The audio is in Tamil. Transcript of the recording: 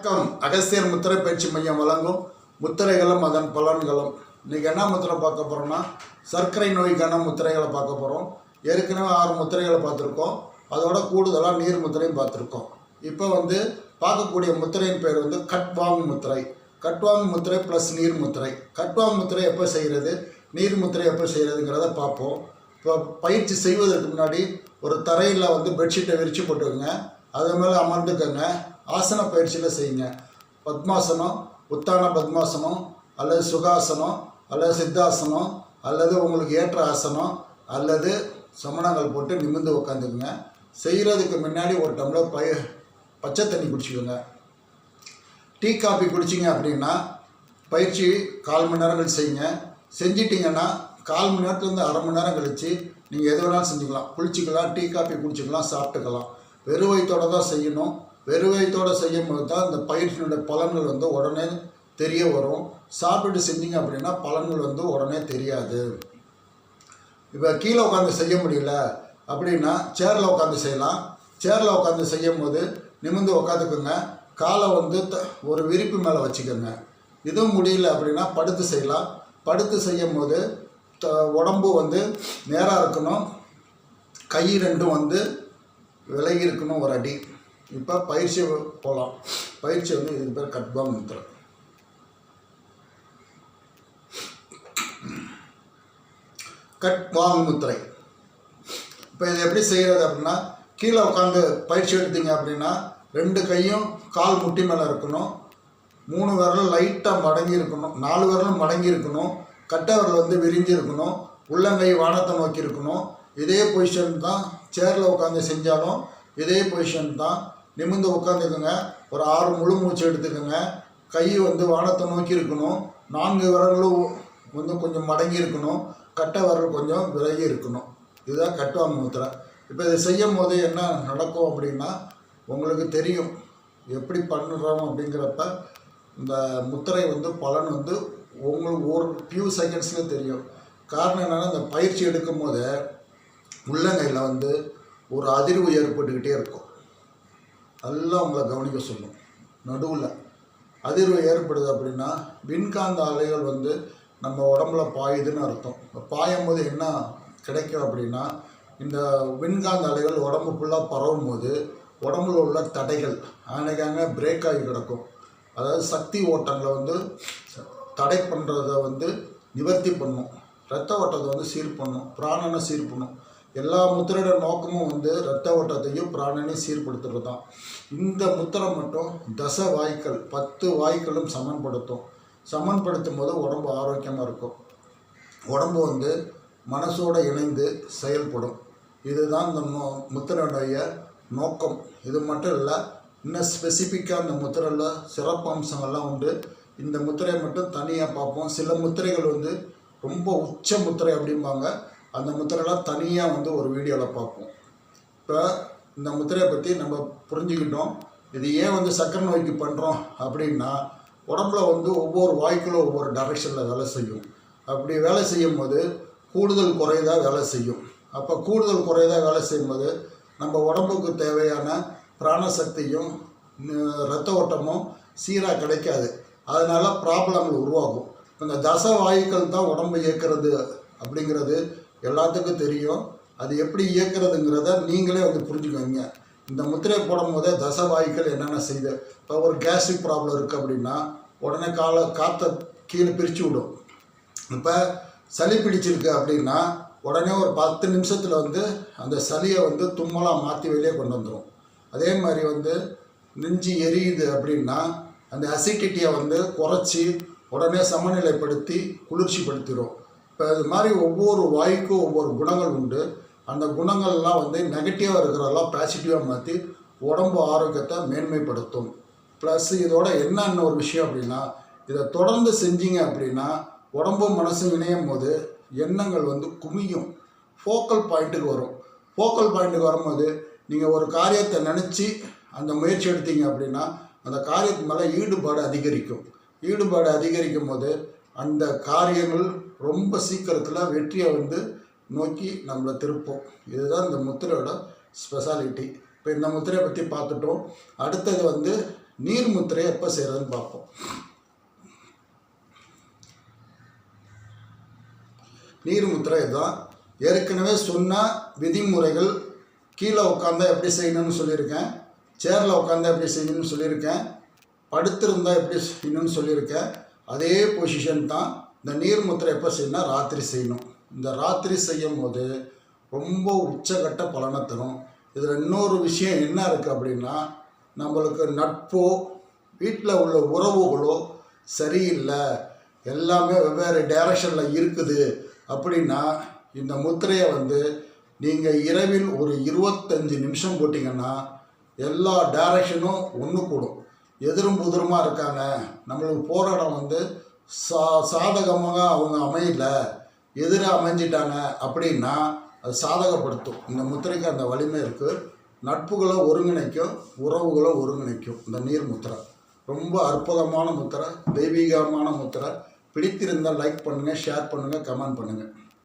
வணக்கம். அகஸ்தியர் முத்திரை பயிற்சி மையம் வழங்கும் முத்திரைகளும் அதன் பலன்களும். இன்றைக்கி என்ன முத்திரை பார்க்க போகிறோம்னா சர்க்கரை நோய்க்கான முத்திரைகளை பார்க்க போகிறோம் ஏற்கனவே ஆறு முத்திரைகளை பார்த்துருக்கோம். அதோட கூடுதலாக நீர் முத்திரையும் பார்த்துருக்கோம். இப்போ வந்து பார்க்கக்கூடிய முத்திரையின் பேர் வந்து கட்வாங் முத்திரை. கட்வாங் முத்திரை ப்ளஸ் நீர் முத்திரை. கட்வாங் முத்திரை எப்போ செய்கிறது நீர் முத்திரை எப்போ செய்கிறதுங்கிறத பார்ப்போம். இப்போ பயிற்சி செய்வதற்கு முன்னாடி ஒரு தரையில் வந்து பெட்ஷீட்டை விரித்து போட்டுக்கோங்க. அது மேலே அமர்ந்துக்கோங்க. ஆசன பயிற்சியில் செய்யுங்க. பத்மாசனம் உத்தான பத்மாசனம் அல்லது சுகாசனம் அல்லது சித்தாசனம் அல்லது உங்களுக்கு ஏற்ற ஆசனம் அல்லது சமணங்கள் போட்டு நிமிர்ந்து உட்காந்துக்குங்க செய்கிறதுக்கு முன்னாடி ஒரு டம்ளர் பய பச்சை தண்ணி குடிச்சிக்கோங்க. டீ காஃபி குடிச்சிங்க அப்படின்னா பயிற்சி கால் மணி நேரம் கழிச்சு செய்யுங்க. செஞ்சிட்டிங்கன்னா கால் மணி நேரத்துலேருந்து அரை மணி நேரம் கழித்து நீங்கள் எது வேணாலும் செஞ்சுக்கலாம். குளிச்சிக்கலாம் டீ காஃபி குடிச்சிக்கலாம் சாப்பிட்டுக்கலாம். வெறும் வயிற்றோட தான் செய்யணும். வெறும் செய்யும் போது தான் இந்த பயிற்சியினுடைய பலன்கள் வந்து உடனே தெரிய வரும். சாப்பிட்டு செஞ்சீங்க அப்படின்னா பலன்கள் வந்து உடனே தெரியாது. இப்போ கீழே உட்காந்து செய்ய முடியல அப்படின்னா சேரில் உட்காந்து செய்யலாம். சேரில் உட்காந்து செய்யும் போது நிமிர்ந்து உட்காந்துக்குங்க. காலை வந்து த- ஒரு விரிப்பு மேலே வச்சுக்கோங்க. இதுவும் முடியல அப்படின்னா படுத்து செய்யலாம். படுத்து செய்யும் போது த உடம்பு வந்து நேராக இருக்கணும். கை ரெண்டும் வந்து விலகி இருக்கணும் ஒரு அடி. இப்போ பயிற்சி போகலாம் பயிற்சி வந்து இதுக்கு பேர் கட்பாம் முத்திரை கட் வாங் முத்திரை இப்போ இது எப்படி செய்கிறது அப்படின்னா கீழே உட்காந்து பயிற்சி எடுத்தீங்க அப்படின்னா ரெண்டு கையும் கால் முட்டி மேலே இருக்கணும். மூணு விரலும் லைட்டாக மடங்கி இருக்கணும். நாலு விரலும் மடங்கி இருக்கணும். கட்டை விரல் வந்து விரிஞ்சு இருக்கணும். உள்ளங்கை வானத்தை நோக்கி இருக்கணும். இதே பொசிஷன் தான் சேரில் உட்காந்து செஞ்சாலும் இதே பொசிஷன் தான் நிமிர்ந்து உட்காந்துக்குங்க ஒரு ஆறு முழு மூச்சு எடுத்துக்கோங்க கை வந்து வானத்தை நோக்கி இருக்கணும். நான்கு விரல்களும் வந்து கொஞ்சம் மடங்கி இருக்கணும். கட்டை விரல் கொஞ்சம் விலகி இருக்கணும். இதுதான் கட்டுவாங்க முத்திரை. இப்போ இதை செய்யும் போது என்ன நடக்கும் அப்படின்னா உங்களுக்கு தெரியும் எப்படி பண்ணுறோம் அப்படிங்கிறப்ப இந்த முத்திரை வந்து பலன் வந்து உங்களுக்கு ஒரு ஃபியூ செகண்ட்ஸில் தெரியும். காரணம் என்னென்னா இந்த பயிற்சி எடுக்கும் போது உள்ளங்கையில் வந்து ஒரு அதிர்வு ஏற்பட்டுக்கிட்டே இருக்கும். நல்லா உங்களை கவனிக்க சொல்லும். நடுவில் அதிர்வு ஏற்படுது அப்படின்னா மின்காந்த அலைகள் வந்து நம்ம உடம்புல பாயுதுன்னு அர்த்தம். பாயும் போது என்ன கிடைக்கும் அப்படின்னா இந்த மின்காந்த அலைகள் உடம்பு ஃபுல்லாக பரவும் போது உடம்புல உள்ள தடைகள் ஆனைக்காங்க பிரேக் ஆகி கிடக்கும். அதாவது சக்தி ஓட்டங்களை வந்து தடை பண்ணுறத வந்து நிவர்த்தி பண்ணும். ரத்த ஓட்டத்தை வந்து சீர் பண்ணும். பிராணனை சீர் பண்ணும். எல்லா முத்திரையோட நோக்கமும் வந்து ரத்த ஓட்டத்தையும் பிராணனையும் சீர்படுத்துறது தான் இந்த முத்திரை மட்டும் தச வாய்க்கள் பத்து வாய்க்களும் சமன்படுத்தும். சமன்படுத்தும் போது உடம்பு ஆரோக்கியமாக இருக்கும். உடம்பு வந்து மனசோடு இணைந்து செயல்படும். இதுதான் இந்த மு முத்திரையுடைய நோக்கம். இது மட்டும் இல்லை இன்னும் ஸ்பெசிஃபிக்காக இந்த முத்திரையில் சிறப்பு அம்சங்கள்லாம் உண்டு. இந்த முத்திரையை மட்டும் தனியாக பார்ப்போம். சில முத்திரைகள் வந்து ரொம்ப உச்ச முத்திரை அப்படிம்பாங்க. அந்த முத்திரைலாம் தனியாக வந்து ஒரு வீடியோவில் பார்ப்போம். இப்போ இந்த முத்திரையை பற்றி நம்ம புரிஞ்சுக்கிட்டோம். இது ஏன் வந்து சக்கரை நோய்க்கு பண்ணுறோம் அப்படின்னா உடம்புல வந்து ஒவ்வொரு வாய்க்குள்ள ஒவ்வொரு டைரெக்ஷனில் வேலை செய்யும். அப்படி வேலை செய்யும் போது கூடுதல் குறைதா வேலை செய்யும். அப்போ கூடுதல் குறைதா வேலை செய்யும்போது நம்ம உடம்புக்கு தேவையான பிராணசக்தியும் இரத்த ரத்த ஓட்டமும் சீராக கிடைக்காது. அதனால் ப்ராப்ளங்கள் உருவாகும். இந்த தச வாயுக்கள் தான் உடம்பு இயக்கிறது அப்படிங்கிறது எல்லாத்துக்கும் தெரியும். அது எப்படி இயக்கிறதுங்கிறத நீங்களே வந்து புரிஞ்சுக்கோங்க. இந்த முத்திரை போடும் போதே தசவாய்கள் என்னென்ன செய்யுது? இப்போ ஒரு கேஸ்ட்ரிக் ப்ராப்ளம் இருக்குது அப்படின்னா உடனே காலை காற்றை கீழே பிரித்து விடும். இப்போ சளி பிடிச்சிருக்கு அப்படின்னா உடனே ஒரு பத்து நிமிஷத்தில் வந்து அந்த சளியை வந்து தும்மலாக மாற்றி வெளியே கொண்டு வந்துடும் அதே மாதிரி வந்து நெஞ்சு எரியுது அப்படின்னா அந்த அசிடிட்டியை வந்து குறைச்சி உடனே சமநிலைப்படுத்தி குளிர்ச்சிப்படுத்திடும் இப்போ இது மாதிரி ஒவ்வொரு வாய்க்கும் ஒவ்வொரு குணங்கள் உண்டு. அந்த குணங்கள்லாம் வந்து நெகட்டிவாக இருக்கிறதெல்லாம் பாசிட்டிவாக மாற்றி உடம்பு ஆரோக்கியத்தை மேன்மைப்படுத்தும். ப்ளஸ் இதோட என்னென்ன ஒரு விஷயம் அப்படின்னா இதை தொடர்ந்து செஞ்சீங்க அப்படின்னா உடம்பும் மனசும் இணையும் போது எண்ணங்கள் வந்து குமியும். ஃபோக்கல் பாயிண்ட்டுக்கு வரும். ஃபோக்கல் பாயிண்ட்டுக்கு வரும்போது நீங்கள் ஒரு காரியத்தை நினச்சி அந்த முயற்சி எடுத்தீங்க அப்படின்னா அந்த காரியத்து மேலே ஈடுபாடு அதிகரிக்கும். ஈடுபாடு அதிகரிக்கும் போது அந்த காரியங்கள் ரொம்ப சீக்கிரத்தில் வெற்றியை வந்து நோக்கி நம்மளை திருப்போம். இதுதான் இந்த முத்திரையோட ஸ்பெஷாலிட்டி இப்போ இந்த முத்திரையை பற்றி பார்த்துட்டோம். அடுத்தது வந்து நீர் முத்திரையை எப்போ செய்கிறதுன்னு பார்ப்போம். நீர் முத்திரை இதுதான். ஏற்கனவே சொன்ன விதிமுறைகள் கீழே உட்காந்தா எப்படி செய்யணும்னு சொல்லியிருக்கேன். சேரில் உட்காந்தா எப்படி செய்யணும்னு சொல்லியிருக்கேன். படுத்திருந்தா எப்படி செய்யணும்னு சொல்லியிருக்கேன். அதே பொசிஷன் தான் இந்த நீர்முத்திரை எப்போ செய்யணும் ராத்திரி செய்யணும். இந்த ராத்திரி செய்யும் போது ரொம்ப உச்சகட்ட பலனை தரும். இதில் இன்னொரு விஷயம் என்ன இருக்குது அப்படின்னா நம்மளுக்கு நட்போ வீட்டில் உள்ள உறவுகளோ சரியில்லை. எல்லாமே வெவ்வேறு டைரக்ஷனில் இருக்குது. அப்படின்னா இந்த முத்திரையை வந்து நீங்கள் இரவில் ஒரு இருபத்தஞ்சி நிமிஷம் போட்டிங்கன்னா எல்லா டைரக்ஷனும் ஒன்று கூடும். எதிரும் புதிருமா இருக்காங்க. நம்மளுக்கு போராடம் வந்து சா சாதகமாக அவங்க அமையல. எதிர அமைஞ்சிட்டாங்க அப்படின்னா அது சாதகப்படுத்தும். இந்த முத்திரைக்கு அந்த வலிமை இருக்குது நட்புகளை ஒருங்கிணைக்கும் உறவுகளை ஒருங்கிணைக்கும். இந்த நீர் முத்திரை. ரொம்ப அற்புதமான முத்திரை தெய்வீகமான முத்திரை. பிடித்திருந்தால் லைக் பண்ணுங்கள் ஷேர் பண்ணுங்கள் கமெண்ட் பண்ணுங்கள்